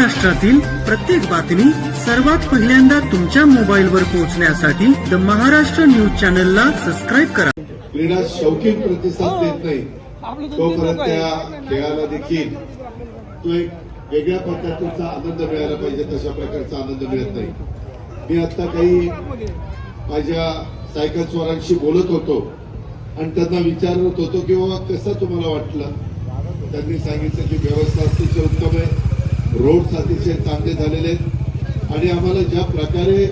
महाराष्ट्रातील प्रत्येक बातमी सर्वात पहिल्यांदा तुमच्या मोबाईलवर पोहोचण्यासाठी द महाराष्ट्र न्यूज चॅनलला सबस्क्राईब करा. क्रीडा शौकीन प्रतिसाद देत नाही तोपर्यंत त्या खेळाला देखील तो एक वेगळ्या पद्धतीचा आनंद मिळायला पाहिजे तशा प्रकारचा आनंद मिळत नाही. मी आता काही माझ्या सायकल स्वारांशी बोलत होतो आणि त्यांना विचारत होतो की बाबा कसं तुम्हाला वाटलं? त्यांनी सांगितलं की व्यवस्था अतिशय उत्तम आहे. रोड्स अतिशय चांगले झालेले आहेत. आणि आम्हाला ज्या प्रकारे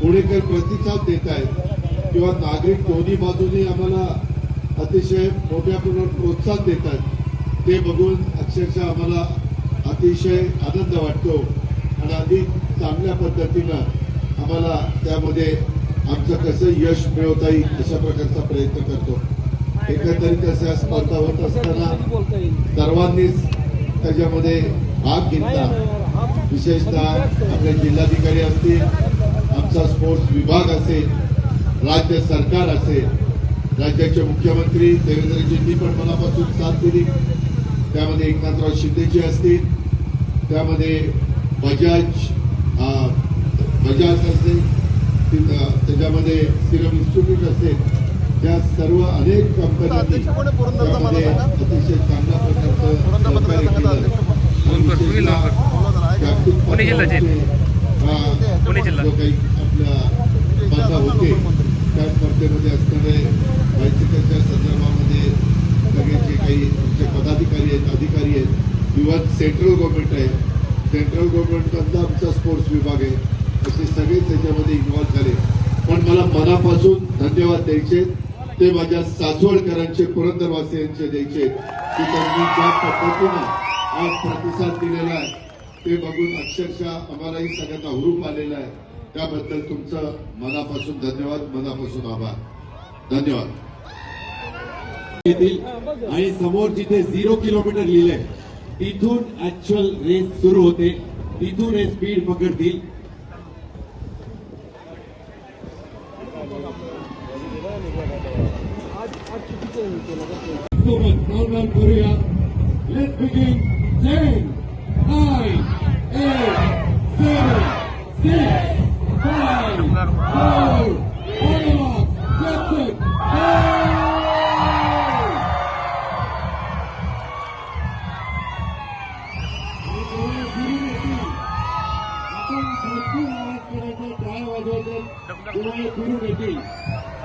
पुणेकर प्रतिसाद देत आहेत किंवा नागरिक दोन्ही बाजूनी आम्हाला अतिशय मोठ्या प्रमाणात प्रोत्साहन देत आहेत ते बघून अक्षरशः आम्हाला अतिशय आनंद वाटतो. आणि अधिक चांगल्या पद्धतीनं आम्हाला त्यामध्ये आमचं कसं यश मिळवता येईल अशा प्रकारचा प्रयत्न करतो. एकंदरीत अशा स्पर्धा होत असताना सर्वांनीच त्याच्यामध्ये भाग घेतला. विशेषतः आपले जिल्हाधिकारी असतील आमचा स्पोर्ट्स विभाग असेल राज्य सरकार असेल राज्याचे मुख्यमंत्री देवेंद्रजींनी पण मनापासून साथ दिली. त्यामध्ये एकनाथराव शिंदेजी असतील त्यामध्ये बजाज बजाज असेल त्याच्यामध्ये सिरम इन्स्टिट्यूट असेल त्या सर्व अनेक कंपन्यांनी त्यामध्ये अतिशय चांगल्या प्रकारचं लवकर तुम्ही लवकर पुणे जिल्ह्याचे. पटलावरचे, पुणे जिल्हा. त्या स्पर्धेमध्ये असणारे बायसिकलच्या संदर्भामध्ये सगळे जे काही आमचे पदाधिकारी आहेत अधिकारी आहेत इव्हन सेंट्रल गव्हर्नमेंट आहे सेंट्रल गव्हर्नमेंटमधला आमचा स्पोर्ट्स विभाग आहे असे सगळे त्याच्यामध्ये इन्व्हॉल्व्ह झाले पण मला मनापासून धन्यवाद द्यायचे ते माझ्या सासवडकरांचे पुरंदरवासियांचे द्यायचे की त्यांनी ज्या पद्धतीनं आज प्रतिसाद दिलेला आहे. ते बघून अक्षरशः आम्हालाही सगळ्यांना हुरूप आलेला आहे. त्याबद्दल तुमचं मनापासून धन्यवाद मनापासून आभार. धन्यवाद. येतील आणि समोर जिथे झिरो किलोमीटर लिहिलंय तिथून ऍक्च्युअल रेस सुरू होते. तिथून हे स्पीड पकडतील. सोबत काउंटडाऊन करूया let begin 10, 9, 8, 7, 6, 5, 4, Animals, Jackson, Hey! Thank you.